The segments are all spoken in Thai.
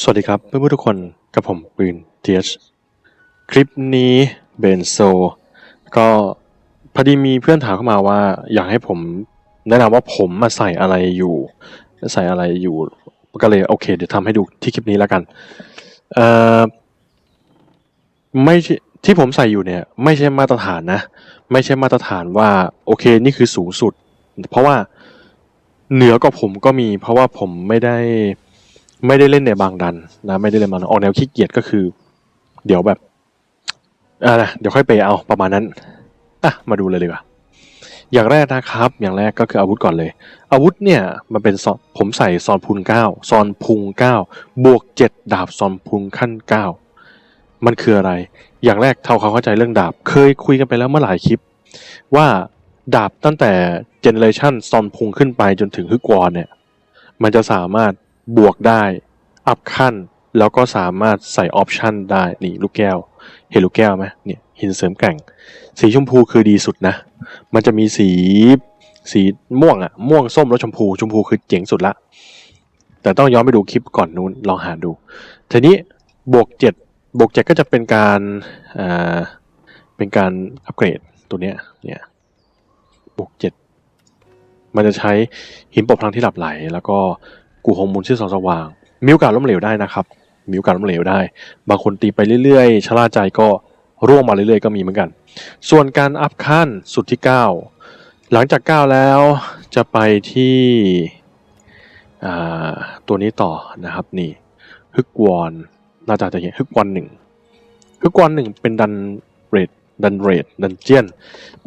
สวัสดีครับเพื่อนๆทุกคนกับผมปืนเทียชคลิปนี้เบนโซ ก็พอดีมีเพื่อนถามเข้ามาว่า อยากให้ผมแนะนำว่าผมมาใส่อะไรอยู่ ใส่อะไรอยู่ ก็เลยโอเค เดี๋ยวทำให้ดูที่คลิปนี้แล้วกันเอ่อไม่ที่ผมใส่อยู่เนี่ย ไม่ใช่มาตรฐานนะ ไม่ใช่มาตรฐานว่า โอเคนี่คือสูงสุด เพราะว่าเหนือกว่าผมก็มี เพราะว่าผมไม่ได้ ไม่ได้เล่นในบางดันนะไม่ได้เล่นบางดันออกแนวขี้เกียจก็คือ เดี๋ยวแบบอ่านะเดี๋ยวค่อยไปเอาประมาณนั้นอะมาดูเลยดีกว่าอย่างแรกนะครับ อย่างแรกก็คืออาวุธก่อนเลย อาวุธเนี่ยมันเป็นซอนผมใส่ซอนพุนเก้าซอนพุงเก้าบวกเจ็ดดาบซอนพุงขั้นเก้ามันคืออะไร อย่างแรกเท่าเขาเข้าใจเรื่องดาบ เคยคุยกันไปแล้วเมื่อหลายคลิป ว่าดาบตั้งแต่เจเนเรชันซอนพุงขึ้นไปจนถึงฮึกวอนเนี่ย มันจะสามารถ บวกได้ อัพขั้น แล้วก็สามารถใส่ออปชันได้ นี่ลูกแก้ว เห็นลูกแก้วไหมเนี่ยหินเสริมแกร่ง สีชมพูคือดีสุดนะ มันจะมีสีสีม่วงอะม่วงส้มแล้วชมพู ชมพูคือเจ๋งสุดละ แต่ต้องย้อนไปดูคลิปก่อนนู้นลองหาดู ทีนี้บวกเจ็ดบวกเจ็ดก็จะเป็นการอ่าเป็นการอัปเกรดตัวเนี้ยเนี่ยบวกเจ็ดมันจะใช้หินปกพลังที่หลับไหล แล้วก็ กูฮงมูลชื่อสองสว่าง มีโอกาสล้มเหลวได้นะครับ มีโอกาสล้มเหลวได้ บางคนตีไปเรื่อยๆชะล่าใจก็ร่วงมาเรื่อยๆก็มีเหมือนกัน ส่วนการอัพขั้นสุดที่ 9 หลังจาก 9 แล้วจะไปที่ตัวนี้ต่อนะครับนี่ฮึกวอนน่าจะจะเห็นฮึกวอนหนึ่งฮึกวอนหนึ่งเป็นดันเรดดันเรดดันเจียน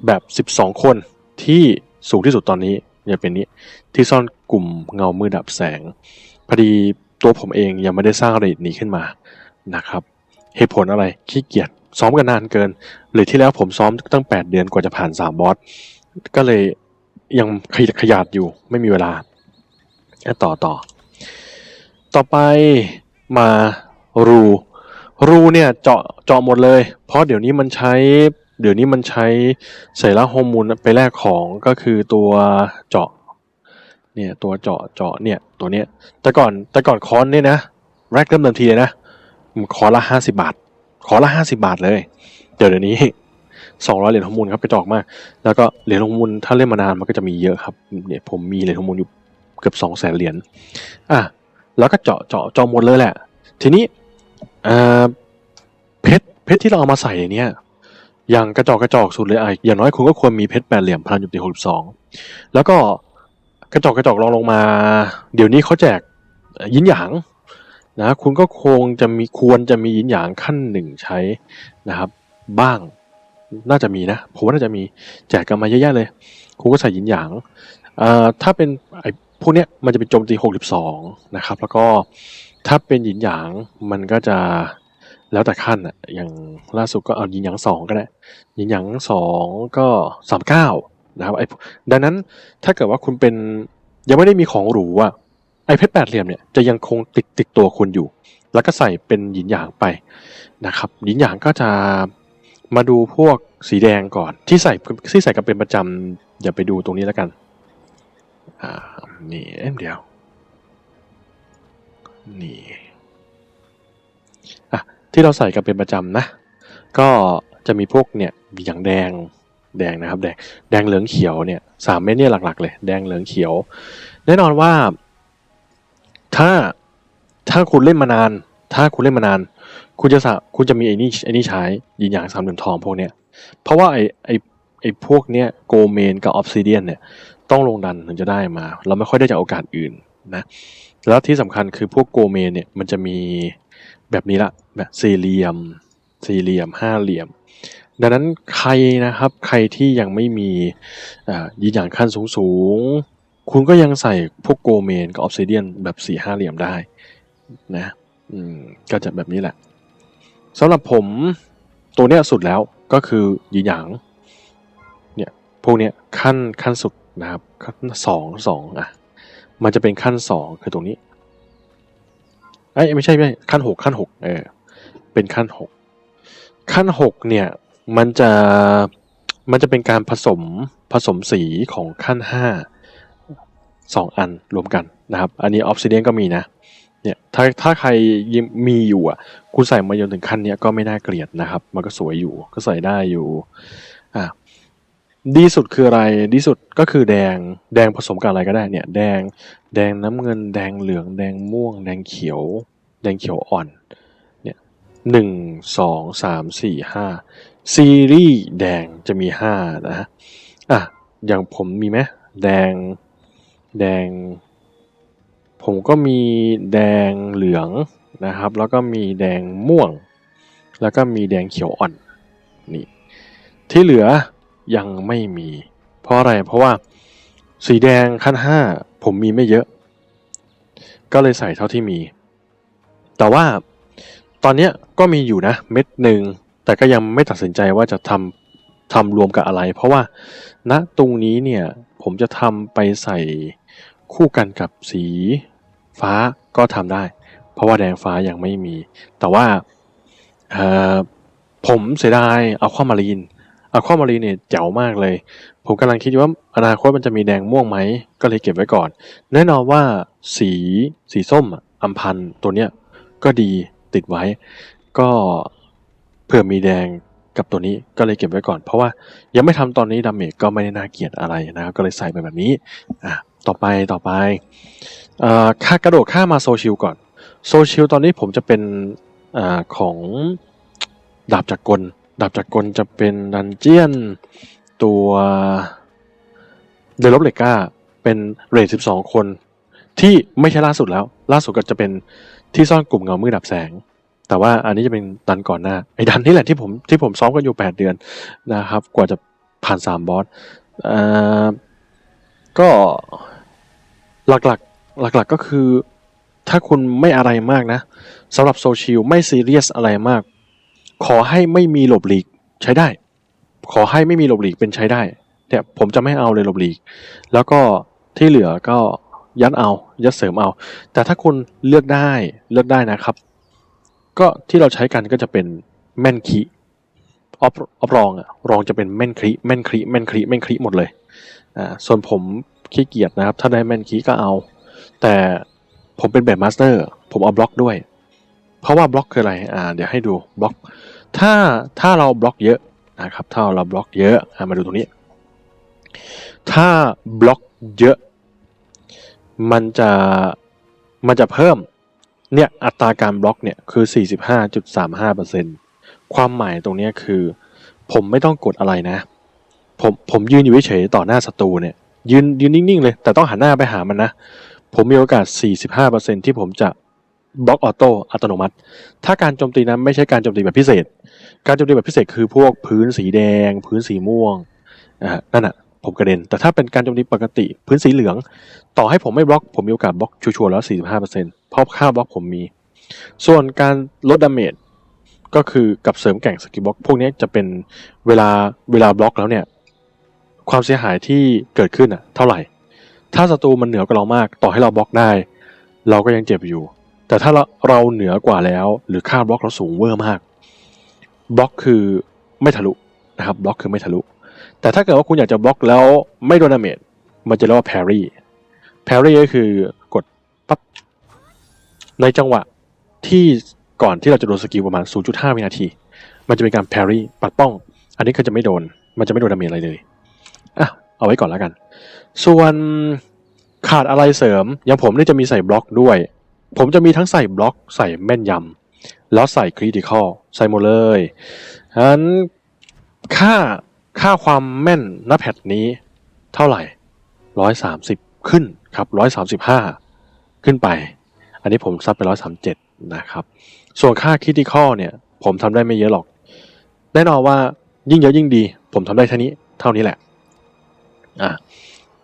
แบบ 12 คนที่สูงที่สุดตอนนี้ จะเป็นนี้ที่ซ่อนกลุ่มเงามืดดับแสง พอดีตัวผมเองยังไม่ได้สร้างเรทนี้ขึ้นมานะครับ เหตุผลอะไรขี้เกียจซ้อมกันนานเกิน หรือที่แล้วผมซ้อมตั้ง 8 เดือนกว่าจะผ่าน 3 บอส ก็เลยยังขยขยาดอยู่ไม่มีเวลาอ่ต่อต่อ ต่อไปมารูรูเนี่ยเจาะเจาะหมดเลย เพราะเดี๋ยวนี้มันใช้ เดี๋ยวนี้มันใช้ใส่ละฮอร์โมนไปแลกของก็คือตัวเจาะเนี่ยตัวเจาะเจาะเนี่ยตัวเนี้ยแต่ก่อนแต่ก่อนคอนเนี่ยนะแรกเริ่มเดิมทีเลยนะคอละห้าสิบาท ขอละห้าสิบาทเลยเดี๋ยวเดี๋ยวนี้สองร้อยเหรียญฮอร์โมนครับกระจอกมาก แล้วก็เหรียญฮอร์โมนถ้าเล่นมานานมันก็จะมีเยอะครับเนี่ยผมมีเหรียญฮอร์โมนอยู่เกือบสองแสนเหรียญอะแล้วก็เจาะเจาะเจาะหมดเลยแหละ ทีนี้เพชรเพชรที่เราเอามาใส่เนี่ย อย่างกระจอกกระจอกสุดเลยไออย่างน้อยคุณก็ควรมีเพชรแปดเหลี่ยมพลังจุดที่หกสิบสองแล้วก็กระจอกกระจอกลองลงมา เดี๋ยวนี้เขาแจกยินหยางนะคุณก็คงจะมีควรจะมียินหยางขั้นหนึ่งใช้นะครับ บ้างน่าจะมีนะผมว่าน่าจะมีแจกกันมาเยอะๆเลย คุณก็ใส่ยินหยางอ่อถ้าเป็นไอพวกเนี้ยมันจะเป็นโจมตี62นะครับ แล้วก็ถ้าเป็นยินหยางมันก็จะ แล้วแต่ขั้นอะอย่างล่าสุดก็เอายินหยางสองก็ได้ยินหยางสองก็สามเก้านะครับไอ้ดังนั้นถ้าเกิดว่าคุณเป็นยังไม่ได้มีของหรูอะไอเพชรแปดเหลี่ยมเนี่ยจะยังคงติดติดตัวคุณอยู่ แล้วก็ใส่เป็นหยินหยางไปนะครับหยินหยางก็จะมาดูพวกสีแดงก่อน ที่ใส่ที่ใส่กันเป็นประจำอย่าไปดูตรงนี้แล้วกันอ่านี่เอ็มเดียวนี่ ที่เราใส่กันเป็นประจำนะ ก็จะมีพวกเนี่ยอย่างแดงแดงนะครับแดงแดงเหลืองเขียวเนี่ยสามเม็ดเนี่ยหลักๆเลยแดงเหลืองเขียว แน่นอนว่า ถ้าถ้าคุณเล่นมานาน ถ้าคุณเล่นมานาน คุณจะสะคุณจะมีไอ้นี่ไอ้นี่ใช้ยินอย่างสามเหลี่ยมทองพวกเนี้ยเพราะว่าไอ้ไอ้ไอ้พวกเนี้ยโกเมนกับออฟซิเดียนเนี่ยต้องลงดันถึงจะได้มา เราไม่ค่อยได้จากโอกาสอื่นนะแล้วที่สำคัญคือพวกโกเมนเนี่ยมันจะมี แบบนี้ละแบบสี่เหลี่ยม สี่เหลี่ยมห้าเหลี่ยม ดังนั้นใครนะครับใครที่ยังไม่มียินอย่างขั้นสูงสูงๆคุณก็ยังใส่พวกโกเมนกับออฟซิเดียนแบบสี่ห้าเหลี่ยมได้นะอืมก็จะแบบนี้แหละสำหรับผมตัวเนี้ยสุดแล้วก็คือยินหยางเนี่ยพวกเนี้ยขั้นขั้นสุดนะครับขั้นสองสองอะมันจะเป็นขั้นสองคือตรงนี้ ไอ้ไม่ใช่ไม่ขั้นหกขั้นหกเออเป็นขั้นหกขั้นหกเนี่ยมันจะมันจะเป็นการผสมผสมสีของขั้นห้าสองอันรวมกันนะครับ อันนี้ออฟซิเดียนก็มีนะเนี่ยถ้าถ้าใครมีอยู่อะคุณใส่มาจนถึงขั้นเนี้ยก็ไม่น่าเกลียดนะครับ มันก็สวยอยู่ก็ใส่ได้อยู่อะ ดีสุดคืออะไร ดีสุดก็คือแดง แดงผสมกับอะไรก็ได้เนี่ย แดง แดงน้ำเงิน แดงเหลือง แดงม่วง แดงเขียว แดงเขียวอ่อน เนี่ยหนึ่งสองสามสี่ห้าซีรีส์แดงจะมีห้านะฮะอะ อย่างผมมีไหมแดง แดง ผมก็มีแดงเหลืองนะครับ แล้วก็มีแดงม่วง แล้วก็มีแดงเขียวอ่อน นี่ ที่เหลือ ยังไม่มี เพราะอะไรเพราะว่าสีแดงขั้นห้าผมมีไม่เยอะ ก็เลยใส่เท่าที่มี แต่ว่าตอนนี้ก็มีอยู่นะเม็ดหนึ่งแต่ก็ยังไม่ตัดสินใจว่าจะทำทำรวมกับอะไร เพราะว่าณตรงนี้เนี่ยผมจะทำไปใส่คู่กันกับสีฟ้าก็ทำได้ เพราะว่าแดงฟ้ายังไม่มี แต่ว่าผมเสียดายเอาความารีน อาความารีเนี่ยเจ๋วมากเลย ผมกำลังคิดว่าอนาคตมันจะมีแดงม่วงไหม ก็เลยเก็บไว้ก่อน แน่นอนว่าสีสีส้มอัมพันตัวเนี้ยก็ดีติดไว้ ก็เผื่อมีแดงกับตัวนี้ก็เลยเก็บไว้ก่อน เพราะว่ายังไม่ทำตอนนี้ดาเมจก็ไม่ได้น่าเกลียดอะไรนะครับก็เลยใส่ไปแบบนี้อะต่อไปต่อไปอค่ากระโดดข้ามาโซชิลก่อนโซชิลตอนนี้ผมจะเป็นอของดาบจักรกล ดาบจักรกลจะเป็นดันเจียน ตัวเดลบเลก้าเป็นเรท12คน ที่ไม่ใช่ล่าสุดแล้ว ล่าสุดก็จะเป็นที่ซ่อนกลุ่มเงามืดดับแสง แต่ว่าอันนี้จะเป็นดันก่อนหน้าไอ้ดันนี่แหละที่ผมที่ผมซ้อมกันอยู่8เดือนนะครับ กว่าจะผ่าน3บอสเอ่อก็หลักๆหลักๆก็คือถ้าคุณไม่อะไรมากนะสำหรับโซเชียลไม่ซีเรียสอะไรมาก ขอให้ไม่มีหลบหลีกใช้ได้ ขอให้ไม่มีหลบหลีกเป็นใช้ได้เนี่ยผมจะไม่เอาเลยหลบหลีก แล้วก็ที่เหลือก็ยัดเอายัดเสริมเอา แต่ถ้าคุณเลือกได้เลือกได้นะครับ ก็ที่เราใช้กันก็จะเป็นแม่นคีออฟออฟรองอะรองจะเป็นแม่นครีแม่นครีแม่นครีแม่นครีหมดเลยอ่าส่วนผมขี้เกียจนะครับ ถ้าได้แม่นคีก็เอา แต่ผมเป็นแบบมาสเตอร์ ผมเอาบล็อกด้วย เพราะว่าบล็อกคืออะไรอ่าเดี๋ยวให้ดูบล็อก ถ้าถ้าเราบล็อกเยอะนะครับถ้าเราบล็อกเยอะอ่ามาดูตรงนี้ ถ้าบล็อกเยอะ มันจะมันจะเพิ่มเนี่ยอัตราการบล็อกเนี่ยคือ 45.35%ความหมายตรงนี้คือ ผมไม่ต้องกดอะไรนะ ผมผมยืนอยู่เฉยต่อหน้าศัตรูเนี่ยยืนยืนนิ่งๆเลย แต่ต้องหันหน้าไปหามันนะ ผมมีโอกาส 45%ที่ผมจะ บล็อกออโต้อัตโนมัติ ถ้าการโจมตีนั้นไม่ใช่การโจมตีแบบพิเศษ การโจมตีแบบพิเศษคือพวกพื้นสีแดง พื้นสีม่วงอ่านั่นอะผมกระเด็น แต่ถ้าเป็นการโจมตีปกติ พื้นสีเหลือง ต่อให้ผมไม่บล็อก ผมมีโอกาสบล็อกชัวร์แล้ว 45%เพราะค่าบล็อกผมมี ส่วนการลดดาเมจก็คือกับเสริมแก่งสกิลบล็อกพวกนี้จะเป็นเวลาเวลาบล็อกแล้วเนี่ย ความเสียหายที่เกิดขึ้นอะ เท่าไหร่ ถ้าศัตรูมันเหนือกว่าเรามาก ต่อให้เราบล็อกได้ เราก็ยังเจ็บอยู่ แต่ถ้าเราเราเหนือกว่าแล้ว หรือค่าบล็อกเราสูงเวอร์มากบล็อกคือไม่ทะลุนะครับบล็อกคือไม่ทะลุ แต่ถ้าเกิดว่าคุณอยากจะบล็อกแล้วไม่โดนดาเมจมันจะเรียกว่า parry parry ก็คือกดปั๊บในจังหวะที่ก่อนที่เราจะโดนสกิลประมาณ 0.5 วินาที มันจะเป็นการ parry ปัดป้อง อันนี้ก็จะไม่โดน มันจะไม่โดนดาเมจอะไรเลยอะเอาไว้ก่อนแล้วกัน ส่วนขาดอะไรเสริมอย่างผมนี่จะมีใส่บล็อกด้วย ผมจะมีทั้งใส่บล็อกใส่แม่นยำแล้วใส่คริติคอลใส่หมดเลยฉะนั้นค่าค่าความแม่นหน้าแพทนี้เท่าไหร่ร้อยสามสิบขึ้นครับร้อยสามสิบห้าขึ้นไป อันนี้ผมซัดไปร้อยสามเจ็ดนะครับ ส่วนค่าคริติคอลเนี่ย ผมทำได้ไม่เยอะหรอก แน่นอนว่ายิ่งเยอะยิ่งดี ผมทำได้เท่านี้เท่านี้แหละอะ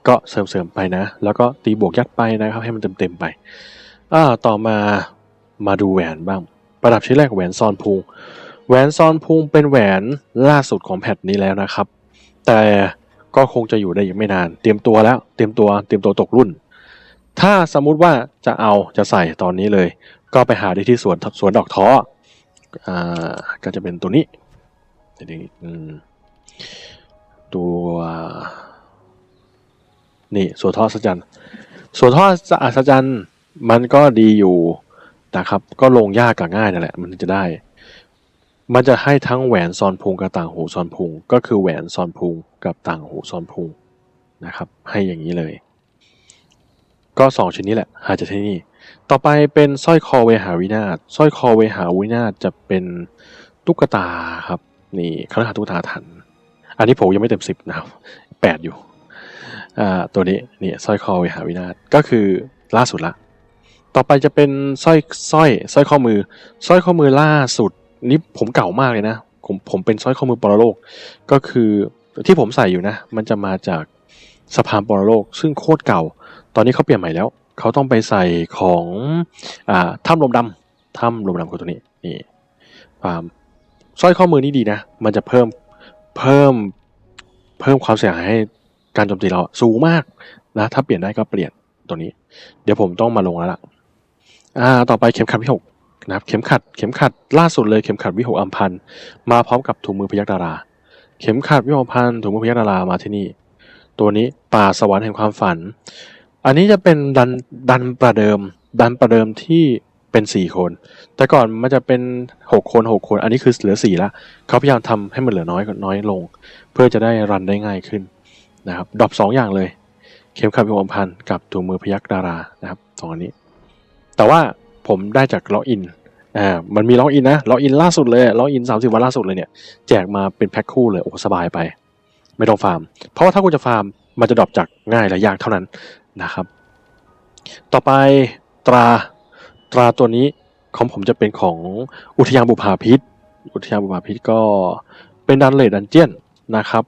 ก็เสริมๆไปนะ แล้วก็ตีบวกยัดไปนะครับ ให้มันเต็มๆไป อ่าต่อมามาดูแหวนบ้าง ประดับชิ้นแรกแหวนซอนพุง แหวนซอนพุงเป็นแหวนล่าสุดของแพทนี้แล้วนะครับ แต่ก็คงจะอยู่ได้อีกไม่นาน เตรียมตัวแล้ว เตรียมตัว เตรียมตัวตกรุ่น ถ้าสมมุติว่าจะเอาจะใส่ตอนนี้เลย ก็ไปหาได้ที่สวนสวนดอกท้ออ่าก็จะเป็นตัวนี้เดี๋ยวนี้ตัวนี่สวนท่ออัศจรรย์สวนท่ออัศจรรย์ มันก็ดีอยู่นะครับ ก็ลงยากกับง่ายนั่นแหละ มันจะได้ มันจะให้ทั้งแหวนซอนพุงกับต่างหูซอนพุง ก็คือแหวนซอนพุงกับต่างหูซอนพุงนะครับ ให้อย่างนี้เลย ก็สองชิ้นนี้แหละ หาจากที่นี่ ต่อไปเป็นสร้อยคอเวหาวินาศสร้อยคอเวหาวินาศจะเป็นตุ๊กตาครับ นี่คณะตุ๊กตาทัน อันนี้ผมยังไม่เต็มสิบนะครับแปดอยู่อ่าตัวนี้นี่สร้อยคอเวหาวินาศก็คือล่าสุดละ ต่อไปจะเป็นสร้อยสร้อยสร้อยข้อมือสร้อยข้อมือล่าสุดนี่ผมเก่ามากเลยนะ ผมผมเป็นสร้อยข้อมือปรโลก ก็คือที่ผมใส่อยู่นะ มันจะมาจากสะพานปรโลก ซึ่งโคตรเก่า ตอนนี้เขาเปลี่ยนใหม่แล้ว เขาต้องไปใส่ของอ่าถ้ำลมดำถ้ำลมดำคือตัวนี้นี่ความสร้อยข้อมือนี่ดีนะ มันจะเพิ่มเพิ่มเพิ่มความเสียหายให้การโจมตีเราสูงมากนะ ถ้าเปลี่ยนได้ก็เปลี่ยนตัวนี้ เดี๋ยวผมต้องมาลงแล้วล่ะ อ่าต่อไปเข็มขัดวิหกนะครับเข็มขัดเข็มขัดล่าสุดเลยเข็มขัดวิหกอัมพันมาพร้อมกับถุงมือพยักดารา เข็มขัดวิหกอัมพันถุงมือพยักดารามาที่นี่ ตัวนี้ป่าสวรรค์แห่งความฝัน อันนี้จะเป็นดันดันประเดิม ดันประเดิมที่เป็นสี่คน แต่ก่อนมันจะเป็นหกคนหกคน อันนี้คือเหลือสี่ละเขาพยายามทำให้มันเหลือน้อยน้อยลง เพื่อจะได้รันได้ง่ายขึ้นนะครับดรอปสองอย่างเลย เข็มขัดวิวอมพันกับถุงมือพยักดารานะครับสองอันนี้ แต่ว่าผมได้จากล็อกอินอ่ามันมีล็อกอินนะล็อกอินล่าสุดเลยล็อกอินสามสิบวันล่าสุดเลยเนี่ยแจกมาเป็นแพ็คคู่เลยโอ้สบายไป ไม่ต้องฟาร์ม เพราะว่าถ้าคุณจะฟาร์มมันจะดรอปจากง่ายและยากเท่านั้นนะครับ ต่อไปตราตราตัวนี้ของผมจะเป็นของอุทยานบุพาพิษอุทยานบุพาพิษก็เป็นดันเลดดันเจียนนะครับ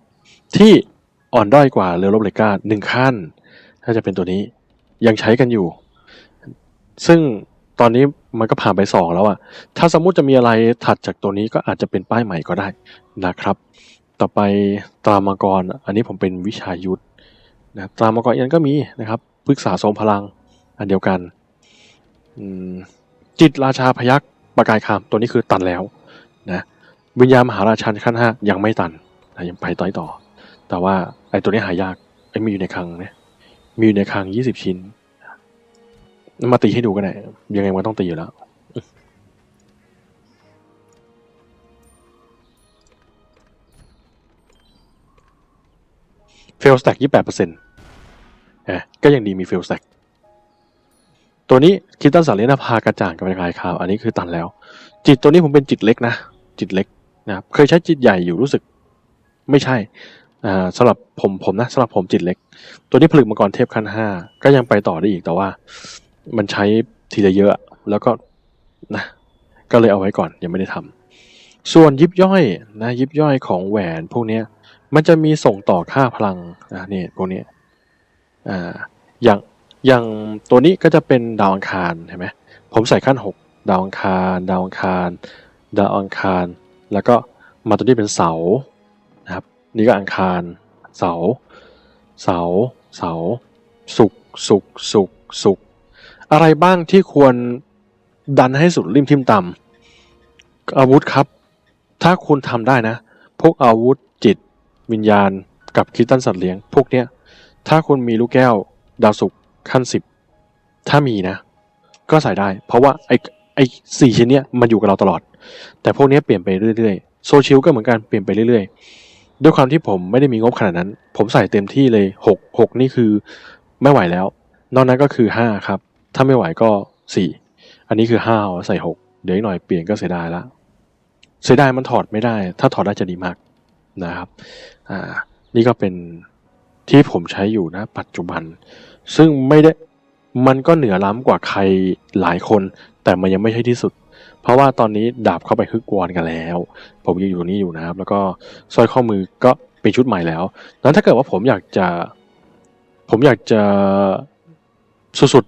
ที่อ่อนด้อยกว่าเรือรบเลกาหนึ่งขั้น ถ้าจะเป็นตัวนี้ยังใช้กันอยู่ ซึ่งตอนนี้มันก็ผ่านไปสองแล้วอะถ้าสมมุติจะมีอะไรถัดจากตัวนี้ก็อาจจะเป็นป้ายใหม่ก็ได้นะครับ ต่อไปตรามังกร อันนี้ผมเป็นวิชายุทธนะตรามังกรอีกอันก็มีนะครับปรึกษาทรงพลังอันเดียวกัน จิตราชาพยักประกายคามตัวนี้คือตันแล้วนะวิญญาณมหาราชันขั้นห้ายังไม่ตันนะยังไปต่อยต่อ แต่ว่าไอ้ตัวนี้หายากไอ้มีอยู่ในคลังเนี่ยมีอยู่ในคลังยี่สิบชิ้น มาตีให้ดูกันหน่อยยังไงมันต้องตีอยู่แล้วเฟลสแต็กยี่แปดเปอร์เซ็นต์ก็ยังดีมีเฟลสแต็กตัวนี้คิดตันสารเลนภากระจ่างกับกายขาว อันนี้คือตันแล้ว จิตตัวนี้ผมเป็นจิตเล็กนะ จิตเล็กนะครับเคยใช้จิตใหญ่อยู่รู้สึก ไม่ใช่อ่าสำหรับผมผมนะสำหรับผมจิตเล็ก ตัวนี้ผลึกมังกรเทพขั้นห้าก็ยังไปต่อได้อีกแต่ว่า มันใช้ทีละเยอะ แล้วก็นะก็เลยเอาไว้ก่อนยังไม่ได้ทำส่วนยิบย่อยนะยิบย่อยของแหวนพวกเนี้ยมันจะมีส่งต่อค่าพลังนะนี่พวกนี้อ่าอย่างอย่างตัวนี้ก็จะเป็นดาวอังคารเห็นไหมผมใส่ขั้นหกดาวอังคาร ดาวอังคาร ดาวอังคาร แล้วก็มาตัวนี้เป็นเสานะครับนี่ก็อังคาร เสา เสา เสา สุกสุกสุกสุก อะไรบ้างที่ควรดันให้สุดริมทิมต่ำอาวุธครับ ถ้าคุณทำได้นะ พวกอาวุธจิต วิญญาณ กับคิดตันสัตว์เลี้ยง พวกเนี้ย ถ้าคุณมีลูกแก้ว ดาวสุกขั้นสิบถ้ามีนะ ก็ใส่ได้ เพราะว่าไอ้ไอ้สี่ชิ้นเนี้ยมันอยู่กับเราตลอด แต่พวกเนี้ยเปลี่ยนไปเรื่อยๆโซชิลก็เหมือนกันเปลี่ยนไปเรื่อยๆ ด้วยความที่ผมไม่ได้มีงบขนาดนั้น ผมใส่เต็มที่เลยหกหกนี่คือไม่ไหวแล้ว นอกนั้นก็คือห้าครับ ถ้าไม่ไหวก็สี่อันนี้คือห้าใส่หกเดี๋ยวอีกหน่อยเปลี่ยนก็เสียดายละเสียดายมันถอดไม่ได้ ถ้าถอดได้จะดีมากนะครับอ่านี่ก็เป็นที่ผมใช้อยู่นะปัจจุบัน ซึ่งไม่ได้มันก็เหนือล้ำกว่าใครหลายคน แต่มันยังไม่ใช่ที่สุด เพราะว่าตอนนี้ดาบเข้าไปฮึกวอนกันแล้ว ผมยังอยู่ตรงนี้อยู่นะครับ แล้วก็สร้อยข้อมือก็เป็นชุดใหม่แล้วนั้นถ้าเกิดว่าผมอยากจะ ผมอยากจะสุด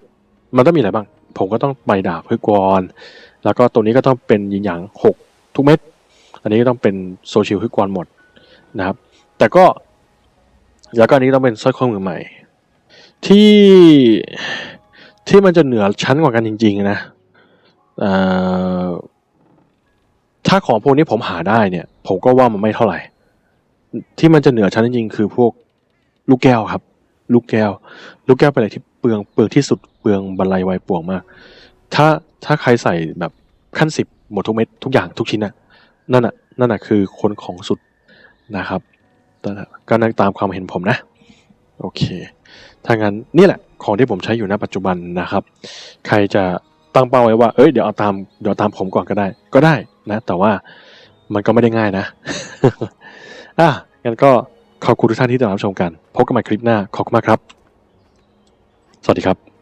มันต้องมีอะไรบ้าง ผมก็ต้องไปดาบฮึกวอนแล้วก็ตัวนี้ก็ต้องเป็นยิงหยางหกทุกเม็ด อันนี้ก็ต้องเป็นโซเชียลฮึกวอนหมดนะครับ แต่ก็แล้วก็อันนี้ต้องเป็นสร้อยข้อมือใหม่ ที่ที่มันจะเหนือชั้นกว่ากันจริง ๆ นะถ้าของพวกนี้ผมหาได้เนี่ย ผมก็ว่ามันไม่เท่าไหร่ ที่มันจะเหนือชั้นจริงๆคือพวกลูกแก้วครับ ลูกแก้ว ลูกแก้วเป็นอะไรที่ ลืองเปลืองที่สุดเปลืองบรรลัยไวายป่วงมาก ถ้าถ้าใครใส่แบบขั้นสิบหมดทุกเม็ดทุกอย่างทุกชิ้นน่ะนั่นน่ะนั่นน่ะคือคนของสุดนะครับนั่นน่ะก็นั่นตามความเห็นผมนะ โอเค ถ้างั้นนี่แหละของที่ผมใช้อยู่ณปัจจุบันนะครับ ใครจะตั้งเป้าไว้ว่า เอ้ย เดี๋ยวเอาตาม เดี๋ยวตามผมก่อนก็ได้ ก็ได้นะ แต่ว่ามันก็ไม่ได้ง่ายนะ อะงั้นก็ขอบคุณทุกท่านที่ติดตามชมกัน พบกันใหม่คลิปหน้า ขอบคุณมากครับ สวัสดีครับ